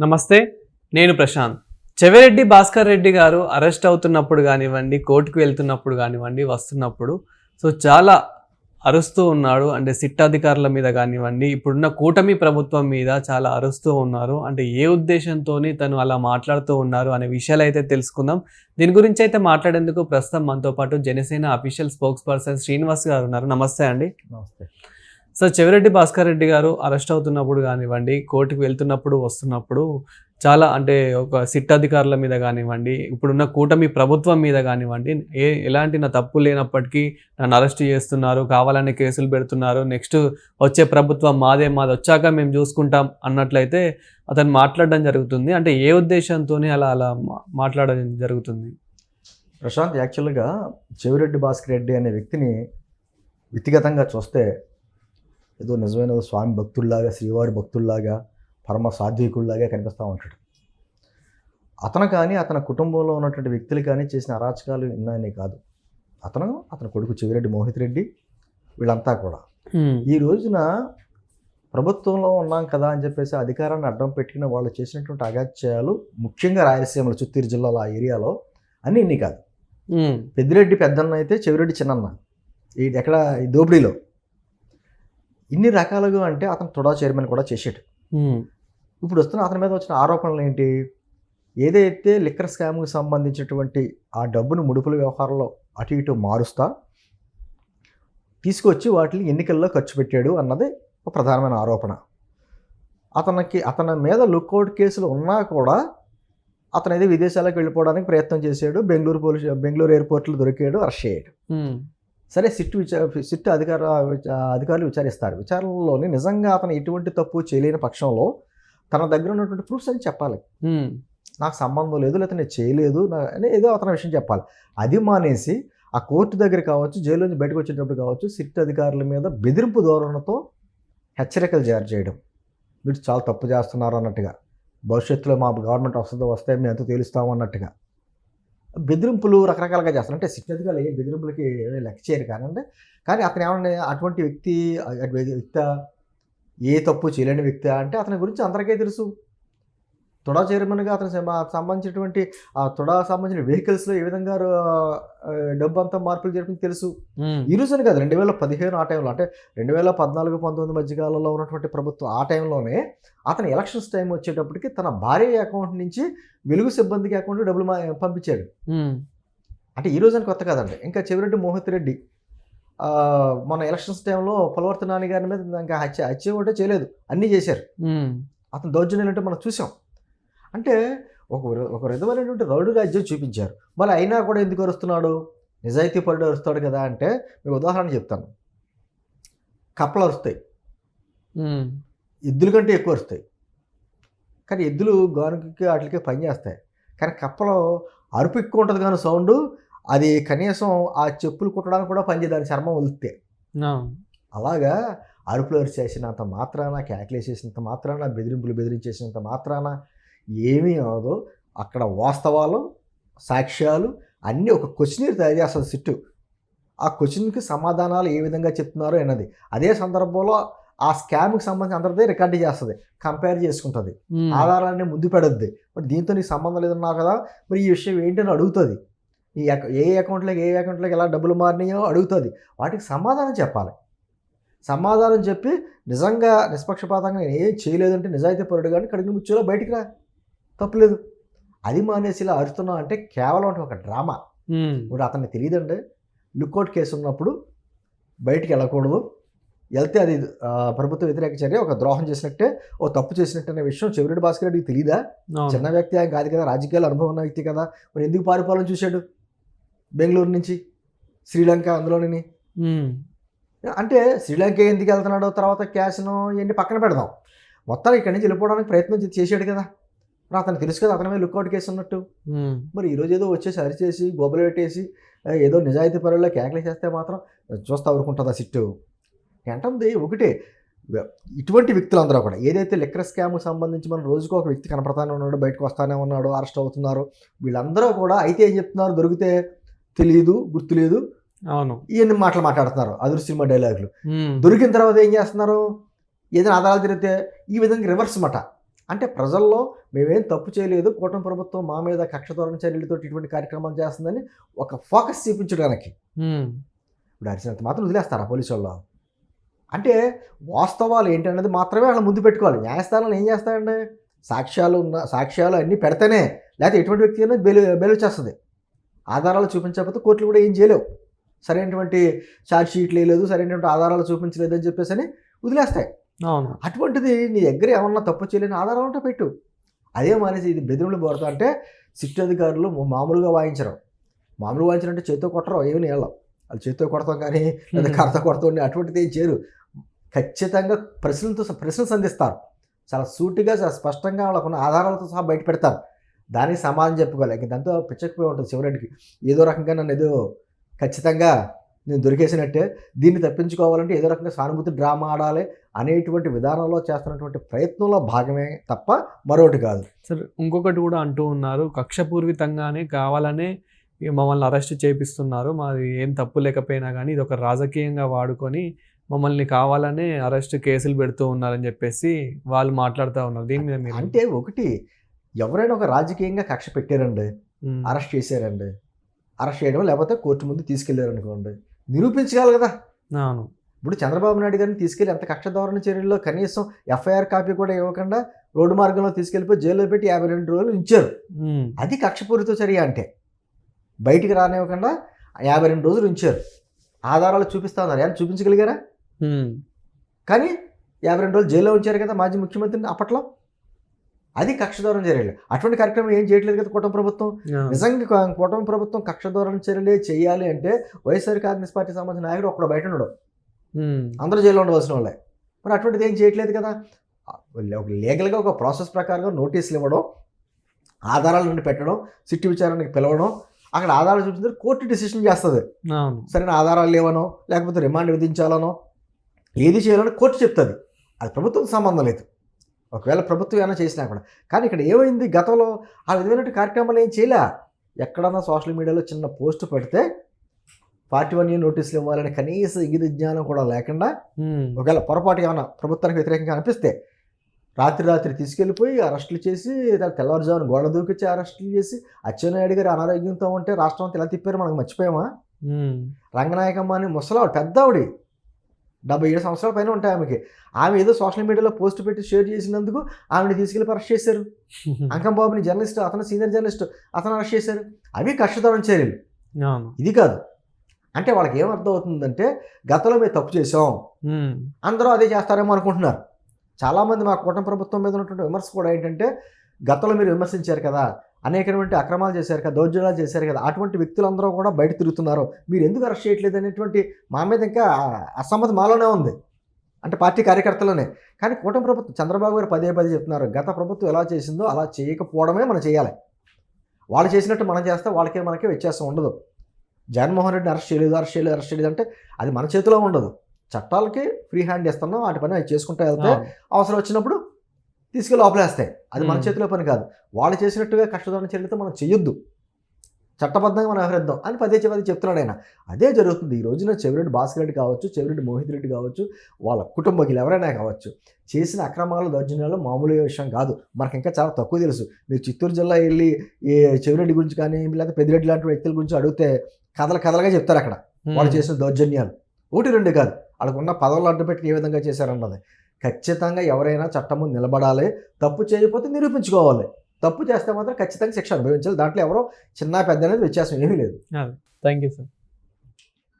నమస్తే నేను ప్రశాంత్. చెవిరెడ్డి భాస్కర్ రెడ్డి గారు అరెస్ట్ అవుతున్నప్పుడు కానివ్వండి కోర్టుకు వెళ్తున్నప్పుడు కానివ్వండి వస్తున్నప్పుడు సో చాలా అరుస్తూ ఉన్నాడు. అంటే సిట్ అధికారుల మీద కానివ్వండి ఇప్పుడున్న కూటమి ప్రభుత్వం మీద చాలా అరుస్తూ ఉన్నారు. అంటే ఏ ఉద్దేశంతో తను అలా మాట్లాడుతూ ఉన్నారు అనే విషయాలు అయితే తెలుసుకుందాం. దీని గురించి అయితే మాట్లాడేందుకు ప్రస్తుతం మనతో పాటు Janasena official spokesperson Srinivas గారు ఉన్నారు. నమస్తే అండి. నమస్తే. సార్ చెవిరెడ్డి భాస్కర్ రెడ్డి గారు అరెస్ట్ అవుతున్నప్పుడు కానివ్వండి కోర్టుకు వెళ్తున్నప్పుడు వస్తున్నప్పుడు చాలా అంటే ఒక సిట్ అధికారుల మీద కానివ్వండి ఇప్పుడున్న కూటమి ప్రభుత్వం మీద కానివ్వండి ఏ ఎలాంటి నా తప్పు లేనప్పటికీ నన్ను అరెస్ట్ చేస్తున్నారు కావాలని కేసులు పెడుతున్నారు నెక్స్ట్ వచ్చే ప్రభుత్వం మాదే మాది వచ్చాక మేము చూసుకుంటాం అన్నట్లయితే అతను మాట్లాడడం జరుగుతుంది. అంటే ఏ ఉద్దేశంతోనే అలా అలా మాట్లాడడం జరుగుతుంది? ప్రశాంత్ యాక్చువల్గా చెవిరెడ్డి భాస్కర్ రెడ్డి అనే వ్యక్తిని వ్యక్తిగతంగా చూస్తే ఏదో నిజమైన స్వామి భక్తుల్లాగా శ్రీవారి భక్తుల్లాగా పరమ సాత్వికుల్లాగా కనిపిస్తూ ఉంటాడు. అతను కానీ అతని కుటుంబంలో ఉన్నటువంటి వ్యక్తులు కానీ చేసిన అరాచకాలు ఇన్నాయని కాదు. అతను అతని కొడుకు చెవిరెడ్డి మోహిత్ రెడ్డి వీళ్ళంతా కూడా. ఈ రోజున ప్రభుత్వంలో ఉన్నాం కదా అని చెప్పేసి అధికారాన్ని అడ్డం పెట్టుకుని వాళ్ళు చేసినటువంటి అగాత్యాలు ముఖ్యంగా రాయలసీమలో చిత్తూరు జిల్లాలో ఆ ఏరియాలో అన్నీ ఇన్ని కాదు. పెద్దిరెడ్డి పెద్దన్న అయితే చెవిరెడ్డి చిన్నన్న. ఈ ఎక్కడ ఈ దోపిడీలో. ఇన్ని రకాలుగా అంటే అతను తుడా చైర్మన్ కూడా చేసాడు. ఇప్పుడు వస్తున్న అతని మీద వచ్చిన ఆరోపణలు ఏంటి? ఏదైతే లిక్కర్ స్కామ్కి సంబంధించినటువంటి ఆ డబ్బును ముడుపుల వ్యవహారంలో అటు ఇటు మారుస్తా తీసుకొచ్చి వాటిని ఎన్నికల్లో ఖర్చు పెట్టాడు అన్నది ఒక ప్రధానమైన ఆరోపణ. అతనికి అతని మీద లుక్అవుట్ కేసులు ఉన్నా కూడా అతను అయితే విదేశాలకు వెళ్ళిపోవడానికి ప్రయత్నం చేశాడు బెంగళూరు పోలీస్ బెంగళూరు ఎయిర్పోర్ట్లో దొరికాడు అరెస్ట్ అయ్యాడు సరే సిట్ విచార సిట్ అధికార అధికారులు విచారిస్తారు. విచారణలోని నిజంగా అతను ఎటువంటి తప్పు చేయలేని పక్షంలో తన దగ్గర ఉన్నటువంటి ప్రూఫ్స్ అని చెప్పాలి. నాకు సంబంధం లేదు లేకపోతే నేను చేయలేదు అని ఏదో అతని విషయం చెప్పాలి. అది మానేసి ఆ కోర్టు దగ్గర కావచ్చు జైలు నుంచి బయటకు వచ్చేటప్పుడు కావచ్చు సిట్ అధికారుల మీద బెదిరింపు ధోరణితో హెచ్చరికలు జారీ చేయడం. మీరు చాలా తప్పు చేస్తున్నారు అన్నట్టుగా. భవిష్యత్తులో మా గవర్నమెంట్ వస్తుందో వస్తే మేము ఎంత తేలుస్తాము అన్నట్టుగా. బెదిరింపులు రకరకాలుగా చేస్తారు. అంటే సిట్ ఏ బెదిరింపులకి లెక్క చేయరు. కానండి కానీ అతను ఏమన్నా అటువంటి వ్యక్తి అటువంటి వ్యక్తి ఏ తప్పు చేయలేని వ్యక్తి అంటే అతని గురించి అందరికీ తెలుసు. తుడా చైర్మన్గా అతను సంబ- సంబంధించినటువంటి ఆ తుడా సంబంధించిన వెహికల్స్లో ఏ విధంగా డబ్బు అంతా మార్పులు జరిపింది తెలుసు. ఈ రోజున కాదు. రెండు వేల పదిహేను ఆ టైంలో అంటే రెండు వేల పద్నాలుగు పంతొమ్మిది మధ్యకాలంలో ఉన్నటువంటి ప్రభుత్వం ఆ టైంలోనే అతను ఎలక్షన్స్ టైం వచ్చేటప్పటికి తన భార్య అకౌంట్ నుంచి వెలుగు సిబ్బందికి అకౌంట్ డబ్బులు పంపించాడు. అంటే ఈ రోజున కొత్త కాదండి. ఇంకా చెవిరెడ్డి మోహిత్ రెడ్డి మన ఎలక్షన్స్ టైంలో పొలవర్తి నాని గారి మీద ఇంకా హత్య హత్య ఒకటే చేయలేదు. అన్నీ చేశారు. అతను దౌర్జన్యాలు అంటే మనం చూసాం. అంటే ఒక ఒక విధమైనటువంటి రౌడీ రాజ్యం చూపించారు. మరి అయినా కూడా ఎందుకు అరుస్తున్నాడు? నిజాయితీ పరుడు అరుస్తాడు కదా అంటే మీకు ఉదాహరణ చెప్తాను. కప్పలు ఉమ్, ఎద్దుల కంటే ఎక్కువ అరుస్తాయి. కానీ ఎద్దులు గానుకి వాటికి పని చేస్తాయి. కానీ కప్పలో అరుపు ఎక్కువ ఉంటుంది కానీ సౌండ్ అది కనీసం ఆ చెప్పులు కుట్టడానికి కూడా పనిచేయదు చర్మం ఆ, అలాగా అరుపులు అరిచేసినంత మాత్రాన క్యాకులేసేసినంత మాత్రాన బెదిరింపులు బెదిరించేసినంత మాత్రాన ఏమీ అవదు. అక్కడ వాస్తవాలు సాక్ష్యాలు అన్నీ ఒక క్వశ్చనీర్ తయారు చేస్తుంది సిట్టు. ఆ క్వశ్చన్కి సమాధానాలు ఏ విధంగా చెప్తున్నారో అన్నది. అదే సందర్భంలో ఆ స్కామ్కి సంబంధించి అందరిదే రికార్డు చేస్తుంది. కంపేర్ చేసుకుంటుంది. ఆధారాన్ని ముందు పెడద్ది. మరి దీంతో నీకు సంబంధం లేదన్నావు కదా మరి ఈ విషయం ఏంటని అడుగుతుంది. ఈ ఏ అకౌంట్లోకి ఏ అకౌంట్లోకి ఎలా డబ్బులు మారినాయో అడుగుతుంది. వాటికి సమాధానం చెప్పాలి. సమాధానం చెప్పి నిజంగా నిష్పక్షపాతంగా నేను ఏం చేయలేదంటే నిజాయితీ పరుడు కానీ కడిగిన ముచ్చులో బయటికి రా. తప్పులేదు. అది మానేసి ఇలా అరుస్తున్నావు అంటే కేవలం అంటే ఒక డ్రామా. ఇప్పుడు అతనికి తెలియదండి. లుక్అవుట్ కేసు ఉన్నప్పుడు బయటికి వెళ్ళకూడదు. వెళ్తే అది ప్రభుత్వ వ్యతిరేక చర్య ఒక ద్రోహం చేసినట్టే ఓ తప్పు చేసినట్టు అనే విషయం చెవిరెడ్డి భాస్కర్ రెడ్డికి తెలియదా. చిన్న వ్యక్తి ఆయన కాదు కదా రాజకీయాలు అనుభవం ఉన్న వ్యక్తి కదా. మరి ఎందుకు పారిపోవాలని చూశాడు? బెంగళూరు నుంచి శ్రీలంక అందులోని అంటే శ్రీలంక ఎందుకు వెళ్తున్నాడో తర్వాత క్యాష్ను ఇవన్నీ పక్కన పెడదాం. మొత్తం ఇక్కడి నుంచి వెళ్ళిపోవడానికి ప్రయత్నం చేశాడు కదా. మరి అతనికి తెలుసు కదా అతని మీద లుక్అవుట్ కేసు ఉన్నట్టు. మరి ఈరోజు ఏదో వచ్చేసి అరిచేసి గొబ్బలు పెట్టేసి ఆ, ఏదో నిజాయితీ పరుల్లో కేకలు చేస్తే మాత్రం చూస్తా ఊరుకుంటుందా సిట్టు. ఏంటంది? ఒకటే. ఇటువంటి వ్యక్తులందరూ కూడా ఏదైతే లిక్కర్ స్కామ్కి సంబంధించి మన రోజుకు ఒక వ్యక్తి కనపడతానే ఉన్నాడు బయటకు వస్తానే ఉన్నాడు అరెస్ట్ అవుతున్నారు వీళ్ళందరూ కూడా అయితే ఏం చెప్తున్నారు? దొరికితే తెలియదు గుర్తులేదు. అవును. ఇవన్నీ మాటలు మాట్లాడుతున్నారు అదురు సినిమా డైలాగులు. దొరికిన తర్వాత ఏం చేస్తున్నారు? ఏదైనా ఆధారాలు తిరిగితే ఈ విధంగా రివర్స్ మాట. అంటే ప్రజల్లో మేమేం తప్పు చేయలేదు కూటమి ప్రభుత్వం మా మీద కక్ష ధోరణి చర్యలతో ఇటువంటి కార్యక్రమాలు చేస్తుందని ఒక ఫోకస్ చూపించడానికి. ఇప్పుడు అరిచినంత మాత్రం వదిలేస్తారా పోలీసు వాళ్ళు? అంటే వాస్తవాలు ఏంటనేది మాత్రమే వాళ్ళ ముందు పెట్టుకోవాలి. న్యాయస్థానాలు ఏం చేస్తారండి సాక్ష్యాలు ఉన్న సాక్ష్యాలు అన్నీ పెడితేనే లేకపోతే ఎటువంటి వ్యక్తి అయినా బెయిల్ వచ్చేస్తుంది. ఆధారాలు చూపించకపోతే కోర్టులు కూడా ఏం చేయలేవు. సరైనటువంటి ఛార్జ్ షీట్లు వేయలేదు సరైనటువంటి ఆధారాలు చూపించలేదు అని చెప్పేసి అని వదిలేస్తాయి. అవును. అటువంటిది నీ దగ్గర ఏమన్నా తప్పు చేయలేని ఆధారం ఉంటే పెట్టు. అదే మానేసి ఇది బెదిరింపులు పోడతా అంటే సిట్ అధికారులు మామూలుగా వాయించరు. మామూలుగా వాయించారంటే చేతితో కొట్టరు ఏమి నీళ్ళం వాళ్ళు చేతితో కొడతాం కానీ లేదా కర్త కొడతాం అటువంటిది ఏం చేయరు. ఖచ్చితంగా ప్రశ్నలతో ప్రశ్నలు సంధిస్తారు. చాలా సూటిగా చాలా స్పష్టంగా వాళ్ళకున్న ఆధారాలతో సహా బయట పెడతారు. దానికి సమాధానం చెప్పుకోవాలి. ఇంక దాంతో పిచ్చకపోయి ఉంటుంది చివరికి ఏదో రకంగా నన్ను ఏదో ఖచ్చితంగా నేను దొరికేసినట్టే దీన్ని తప్పించుకోవాలంటే ఏదో రకంగా సానుభూతి డ్రామా ఆడాలి అనేటువంటి విధానంలో చేస్తున్నటువంటి ప్రయత్నంలో భాగమే తప్ప మరొకటి కాదు. సరే ఇంకొకటి కూడా అంటూ ఉన్నారు కక్షపూర్వితంగానే కావాలనే మమ్మల్ని అరెస్ట్ చేపిస్తున్నారు మాది ఏం తప్పు లేకపోయినా కానీ ఇది ఒక రాజకీయంగా వాడుకొని మమ్మల్ని కావాలనే అరెస్ట్ కేసులు పెడుతూ ఉన్నారని చెప్పేసి వాళ్ళు మాట్లాడుతూ ఉన్నారు. దీని మీద మీరు అంటే ఒకటి ఎవరైనా ఒక రాజకీయంగా కక్ష పెట్టారండి అరెస్ట్ చేశారండి అరెస్ట్ చేయడం లేకపోతే కోర్టు ముందు తీసుకెళ్ళారు అనుకోండి నిరూపించగలరు కదా. అవును. ఇప్పుడు చంద్రబాబు నాయుడు గారిని తీసుకెళ్ళి ఎంత కక్ష ధోరణి చర్యల్లో కనీసం ఎఫ్ఐఆర్ కాపీ కూడా ఇవ్వకుండా రోడ్డు మార్గంలో తీసుకెళ్ళిపోయి జైల్లో పెట్టి యాభై రెండు రోజులు ఉంచారు. అది కక్షపూరిత చర్య అంటే బయటికి రానివ్వకుండా యాభై రెండు రోజులు ఉంచారు. ఆధారాలు చూపిస్తా ఉన్నారు. ఏమైనా చూపించగలిగారా? కానీ యాభై రెండు రోజులు జైల్లో ఉంచారు కదా మాజీ ముఖ్యమంత్రిని అప్పట్లో. అది కక్ష ధోరణి చర్యలు. అటువంటి కార్యక్రమం ఏం చేయట్లేదు కదా కూటమి ప్రభుత్వం. నిజంగా కూటమి ప్రభుత్వం కక్ష ధోరణి చర్యలే చేయాలి అంటే వైఎస్ఆర్ కాంగ్రెస్ పార్టీ సంబంధించిన నాయకుడు ఒక్కడ బయట ఉండడు. అందరూ జైల్లో ఉండవలసిన వాళ్ళే. మరి అటువంటిది ఏం చేయట్లేదు కదా? ఒక లీగల్గా ఒక ప్రాసెస్ ప్రకారంగా నోటీసులు ఇవ్వడం ఆధారాల నుండి పెట్టడం సిట్టు విచారణకి పిలవడం అక్కడ ఆధారాలు చూపించిన కోర్టు డిసిషన్ చేస్తుంది. సరైన ఆధారాలు లేవనో లేకపోతే రిమాండ్ విధించాలనో ఏది చేయాలని కోర్టు చెప్తుంది. అది ప్రభుత్వం సంబంధం లేదు. ఒకవేళ ప్రభుత్వం ఏమైనా చేసినా కూడా. కానీ ఇక్కడ ఏమైంది? గతంలో ఆ విధమైన కార్యక్రమాలు ఏం చేయలే. ఎక్కడన్నా సోషల్ మీడియాలో చిన్న పోస్ట్ పెడితే పార్టీ వన్ ఇయర్ నోటీసులు ఇవ్వాలని కనీస ఇది జ్ఞానం కూడా లేకుండా ఒకవేళ పొరపాటు ఏమైనా ప్రభుత్వానికి వ్యతిరేకంగా అనిపిస్తే రాత్రి రాత్రి తీసుకెళ్ళిపోయి అరెస్టులు చేసి దాని తెల్లవారుజామున గోడ దూకిచ్చి అరెస్టులు చేసి అచ్చెన్నాయుడు గారు అనారోగ్యంతో ఉంటే రాష్ట్రం అంతా ఎలా తిప్పారు మనకు మర్చిపోయామా? రంగనాయకమ్మ అని ముసలావిడ పెద్ద ఆవిడ డెబ్బై ఏడు సంవత్సరాల పైన ఉంటాయి ఆమెకి. ఆమె ఏదో సోషల్ మీడియాలో పోస్ట్ పెట్టి షేర్ చేసినందుకు ఆమెను తీసుకెళ్ళి అరెస్ట్ చేశారు. అంకం బాబుని జర్నలిస్ట్ అతను సీనియర్ జర్నలిస్ట్ అతను అరెస్ట్ చేశారు. అవి కష్టతరం చర్యలు ఇది కాదు. అంటే వాళ్ళకి ఏం అర్థం అవుతుందంటే గతంలో మేము తప్పు చేసాం అందరూ అదే చేస్తారేమో అనుకుంటున్నారు. చాలామంది మా కూటమి ప్రభుత్వం మీద ఉన్నటువంటి విమర్శ కూడా ఏంటంటే గతంలో మీరు విమర్శించారు కదా అనేకటువంటి అక్రమాలు చేశారు కదా దౌర్జన్యాలు చేశారు కదా అటువంటి వ్యక్తులందరూ కూడా బయట తిరుగుతున్నారు. మీరు ఎందుకు అరెస్ట్ చేయట్లేదు అనేటువంటి మా మీద ఇంకా అసమ్మతి మాలోనే ఉంది. అంటే పార్టీ కార్యకర్తలోనే. కానీ కూటమి ప్రభుత్వం చంద్రబాబు గారు పదే పదే చెప్తున్నారు గత ప్రభుత్వం ఎలా చేసిందో అలా చేయకపోవడమే మనం చేయాలి. వాళ్ళు చేసినట్టు మనం చేస్తే వాళ్ళకే మనకే వ్యత్యాసం ఉండదు. జగన్మోహన్ రెడ్డిని అరెస్ట్ చేయలేదు అరెస్ట్ చేయలేదు అరెస్ట్ చేయలేదు అంటే అది మన చేతిలో ఉండదు. చట్టాలకి ఫ్రీ హ్యాండ్ ఇస్తున్నాం వాటి పని అవి చేసుకుంటూ వెళ్తే. అవసరం వచ్చినప్పుడు తీసుకెళ్ళి లోపలేస్తాయి అది మన. చేతిలో పని కాదు. వాళ్ళు చేసినట్టుగా కష్టదరణ చర్యలతో మనం చెయ్యొద్దు. చట్టబద్ధంగా మనం వ్యవహరిద్దాం అని పదే పదే చెప్తున్నాడు ఆయన. అదే జరుగుతుంది. ఈ రోజున చెవిరెడ్డి భాస్కర్ రెడ్డి కావచ్చు చెవిరెడ్డి మోహిత్ రెడ్డి కావచ్చు వాళ్ళ కుటుంబకులు ఎవరైనా కావచ్చు చేసిన అక్రమాలు దౌర్జన్యాలు మామూలు విషయం కాదు. మనకి ఇంకా చాలా తక్కువ తెలుసు. మీరు చిత్తూరు జిల్లా వెళ్ళి ఈ చెవిరెడ్డి గురించి కానీ లేకపోతే పెద్దిరెడ్డి లాంటి వ్యక్తుల గురించి అడిగితే కథలు కథలుగా చెప్తారు అక్కడ. వాళ్ళు చేసిన దౌర్జన్యాలు. ఒకటి రెండు కాదు. వాళ్ళకు ఉన్న పదవులు అడ్డు పెట్టి ఏ విధంగా చేశారన్నది. ఖచ్చితంగా ఎవరైనా చట్టం ముందు నిలబడాలి. తప్పు చేయకపోతే నిరూపించుకోవాలి. తప్పు చేస్తే మాత్రం ఖచ్చితంగా శిక్ష అనుభవించాలి. దాంట్లో ఎవరో చిన్న పెద్ద అనేది వ్యత్యాసం ఏమీ లేదు. Thank you sir.